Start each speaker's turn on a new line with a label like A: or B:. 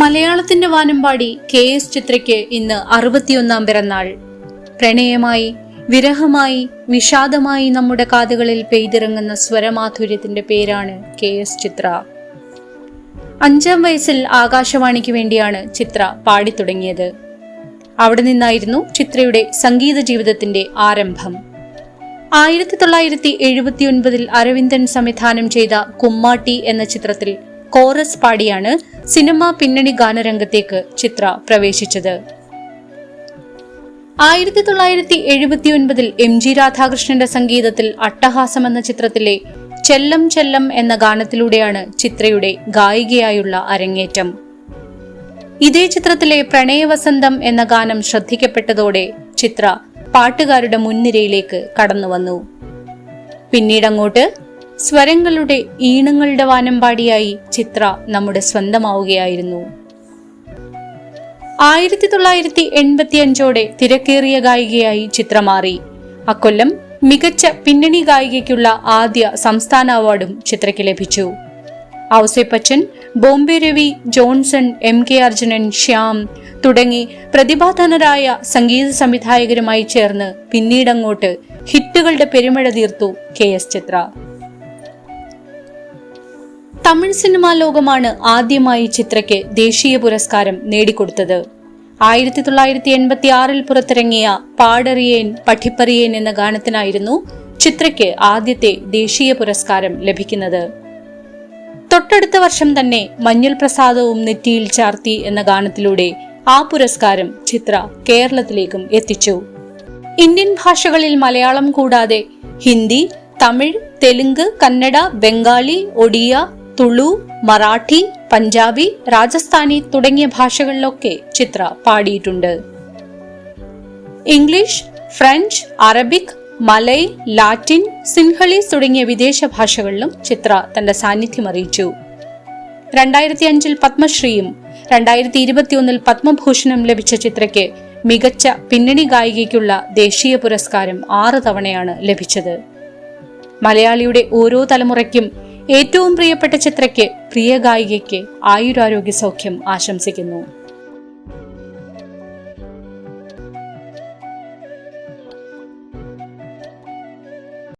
A: മലയാളത്തിന്റെ വാനമ്പാടി K S ചിത്രയ്ക്ക് ഇന്ന് അറുപത്തിയൊന്നാം പിറന്നാൾ. പ്രണയമായി വിരഹമായി വിഷാദമായി നമ്മുടെ കാതുകളിൽ പെയ്തിറങ്ങുന്ന സ്വരമാധുര്യത്തിന്റെ പേരാണ് കെ എസ് ചിത്ര. അഞ്ചാം വയസ്സിൽ ആകാശവാണിക്ക് വേണ്ടിയാണ് ചിത്ര പാടിത്തുടങ്ങിയത്. അവിടെ നിന്നായിരുന്നു ചിത്രയുടെ സംഗീത ജീവിതത്തിന്റെ ആരംഭം. ആയിരത്തി തൊള്ളായിരത്തി എഴുപത്തിയൊൻപതിൽ അരവിന്ദൻ സംവിധാനം ചെയ്ത കുമ്മാട്ടി എന്ന ചിത്രത്തിൽ കോറസ് പാടിയാണ് സിനിമ പിന്നണി ഗാനരംഗത്തേക്ക് ചിത്ര പ്രവേശിച്ചത്. ആയിരത്തി തൊള്ളായിരത്തി എഴുപത്തിയൊൻപതിൽ എം ജി രാധാകൃഷ്ണന്റെ സംഗീതത്തിൽ അട്ടഹാസം എന്ന ചിത്രത്തിലെ ചെല്ലം ചെല്ലം എന്ന ഗാനത്തിലൂടെയാണ് ചിത്രയുടെ ഗായികയായുള്ള അരങ്ങേറ്റം. ഇതേ ചിത്രത്തിലെ പ്രണയവസന്തം എന്ന ഗാനം ശ്രദ്ധിക്കപ്പെട്ടതോടെ ചിത്ര പാട്ടുകാരുടെ മുൻനിരയിലേക്ക് കടന്നു കടന്നുവന്നു. പിന്നീടങ്ങോട്ട് സ്വരങ്ങളുടെ ഈണങ്ങളുടെ വാനമ്പാടിയായി ചിത്ര നമ്മുടെ സ്വന്തമാവുകയായിരുന്നു. ആയിരത്തി തൊള്ളായിരത്തി എൺപത്തി അഞ്ചോടെ തിരക്കേറിയ ഗായികയായി ചിത്ര മാറി. അക്കൊല്ലം മികച്ച പിന്നണി ഗായികയ്ക്കുള്ള ആദ്യ സംസ്ഥാന അവാർഡും ചിത്രയ്ക്ക് ലഭിച്ചു. Ouseppachan Bombay Ravi Johnson M K Arjunan Shyam തുടങ്ങി പ്രതിഭാധനരായ സംഗീത സംവിധായകരുമായി ചേർന്ന് പിന്നീടങ്ങോട്ട് ഹിറ്റുകളുടെ പെരുമഴ തീർത്തു K S Chithra. Tamil cinema ലോകമാണ് ആദ്യമായി ചിത്രയ്ക്ക് ദേശീയ പുരസ്കാരം നേടിക്കൊടുത്തത്. ആയിരത്തി തൊള്ളായിരത്തി എൺപത്തി ആറിൽ പുറത്തിറങ്ങിയ പാടറിയേൻ പഠിപ്പറിയേൻ എന്ന ഗാനത്തിനായിരുന്നു ചിത്രയ്ക്ക് ആദ്യത്തെ ദേശീയ പുരസ്കാരം ലഭിക്കുന്നത്. തൊട്ടടുത്ത വർഷം തന്നെ മഞ്ഞൾ പ്രസാദവും നെറ്റിയിൽ ചാർത്തി എന്ന ഗാനത്തിലൂടെ ആ പുരസ്കാരം ചിത്ര കേരളത്തിലേക്കും എത്തിച്ചു. ഇന്ത്യൻ ഭാഷകളിൽ മലയാളം കൂടാതെ ഹിന്ദി തമിഴ് തെലുങ്ക് കന്നഡ ബംഗാളി ഒഡിയ തുളു മറാഠി പഞ്ചാബി രാജസ്ഥാനി തുടങ്ങിയ ഭാഷകളിലൊക്കെ ചിത്ര പാടിയിട്ടുണ്ട്. English French Arabic Malay Latin Sinhalese തുടങ്ങിയ വിദേശ ഭാഷകളിലും ചിത്ര തന്റെ സാന്നിധ്യം അറിയിച്ചു. രണ്ടായിരത്തി അഞ്ചിൽ പത്മശ്രീയും രണ്ടായിരത്തി ഇരുപത്തിയൊന്നിൽ പത്മഭൂഷണം ലഭിച്ച ചിത്രയ്ക്ക് മികച്ച പിന്നണി ഗായികയ്ക്കുള്ള ദേശീയ പുരസ്കാരം ആറ് തവണയാണ് ലഭിച്ചത്. മലയാളിയുടെ ഓരോ തലമുറയ്ക്കും ഏറ്റവും പ്രിയപ്പെട്ട ചിത്രയ്ക്ക് പ്രിയ ഗായികയ്ക്ക് ആയുരാരോഗ്യ സൗഖ്യം ആശംസിക്കുന്നു.